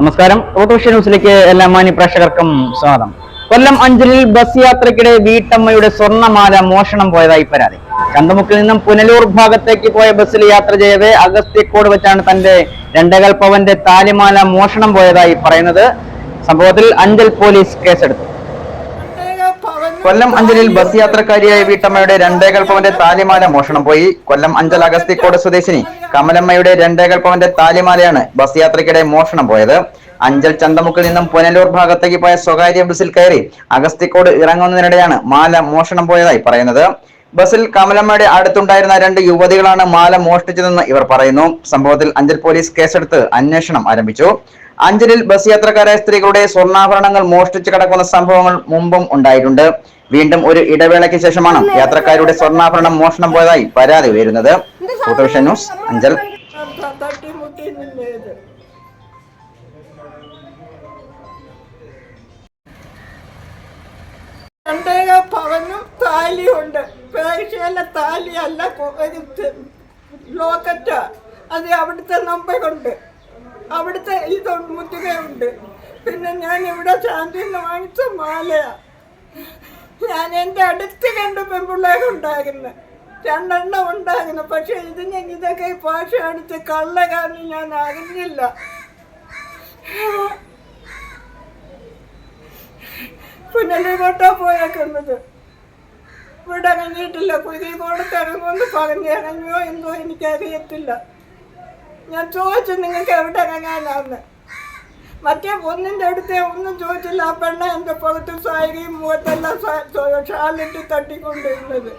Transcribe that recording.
നമസ്കാരം. ഓട്ടോഷ ന്യൂസിലേക്ക് എല്ലാ മാന്യ പ്രേക്ഷകർക്കും സ്വാഗതം. കൊല്ലം അഞ്ചലിൽ ബസ് യാത്രക്കിടെ വീട്ടമ്മയുടെ സ്വർണമാല മോഷണം പോയതായി പരാതി. ചന്തമുക്കിൽ നിന്നും പുനലൂർ ഭാഗത്തേക്ക് പോയ ബസ്സിൽ യാത്ര ചെയ്യവേ അഗസ്ത്യക്കോട് വെച്ചാണ് തന്റെ രണ്ടേകാൽ പവന്റെ താലിമാല മോഷണം പോയതായി പറയുന്നത്. സംഭവത്തിൽ അഞ്ചൽ പോലീസ് കേസെടുത്തു. കൊല്ലം അഞ്ചലിൽ ബസ് യാത്രക്കാരിയായ വീട്ടമ്മയുടെ രണ്ടേകൽപ്പവന്റെ പവന്റെ താലിമാല മോഷണം പോയി. കൊല്ലം അഞ്ചൽ അഗസ്തിക്കോട് സ്വദേശിനി കമലമ്മയുടെ രണ്ടേകാൽ പവന്റെ താലിമാലയാണ് ബസ് യാത്രക്കിടെ മോഷണം പോയത്. അഞ്ചൽ ചന്തമുക്കിൽ നിന്നും പുനലൂർ ഭാഗത്തേക്ക് പോയ സ്വകാര്യ ബസ്സിൽ കയറി അഗസ്തിക്കോട് ഇറങ്ങുന്നതിനിടെയാണ് മാല മോഷണം പോയതായി പറയുന്നത്. ബസ്സിൽ കമലമ്മയുടെ അടുത്തുണ്ടായിരുന്ന രണ്ട് യുവതികളാണ് മാല മോഷ്ടിച്ചതെന്ന് ഇവർ പറയുന്നു. സംഭവത്തിൽ അഞ്ചൽ പോലീസ് കേസെടുത്ത് അന്വേഷണം ആരംഭിച്ചു. അഞ്ചലിൽ ബസ് യാത്രക്കാരായ സ്ത്രീകളുടെ സ്വർണാഭരണങ്ങൾ മോഷ്ടിച്ചു കടക്കുന്ന സംഭവങ്ങൾ മുമ്പും ഉണ്ടായിട്ടുണ്ട്. വീണ്ടും ഒരു ഇടവേളയ്ക്ക് ശേഷമാണ് യാത്രക്കാരുടെ സ്വർണാഭരണം മോഷണം പോയതായി പരാതി ഉയരുന്നത്. ഫോട്ടോവിഷൻ ന്യൂസ് അഞ്ചൽ. രണ്ടേക പവനും താലിയുണ്ട്. പേർഷ്യയിലെ താലിയല്ല കൊ- ഒരു ത്- അത് അവിടുത്തെ നമ്പറുണ്ട് അവിടുത്തെ ഈ മുറ്റുകയുണ്ട് പിന്നെ ഞാൻ ഇവിടെ ശാന്തിന്ന് വാങ്ങിച്ച മാലയാ. ഞാൻ എന്റെ അടുത്ത് കണ്ട് കണ്ട പെൺപിള്ളേരുണ്ടാകുന്നു രണ്ടെണ്ണം ഉണ്ടാകുന്നു പക്ഷെ ഇതിന് ഇതൊക്കെ ഭാഷ അടിച്ച് കള്ള കാരണം ഞാൻ അറിഞ്ഞില്ല. പുനലിങ്ങോട്ടാ പോയേക്കുന്നത്? ഇവിടെ ഇറങ്ങിയിട്ടില്ല പുതിയ ഇറങ്ങുമെന്ന് പറഞ്ഞ് ഇറങ്ങിയോ എന്തോ എനിക്കറിയത്തില്ല. ഞാൻ ചോദിച്ചു നിങ്ങൾക്ക് എവിടെ ഇറങ്ങാനാന്ന്? മറ്റേ ഒന്നിന്റെ അടുത്ത് ഒന്നും ചോദിച്ചില്ല. ആ പെണ്ണ എന്റെ പുറത്ത് സാരിയും മുഖത്തെല്ലാം ഷാലിട്ട് തട്ടിക്കൊണ്ടിരുന്നത്.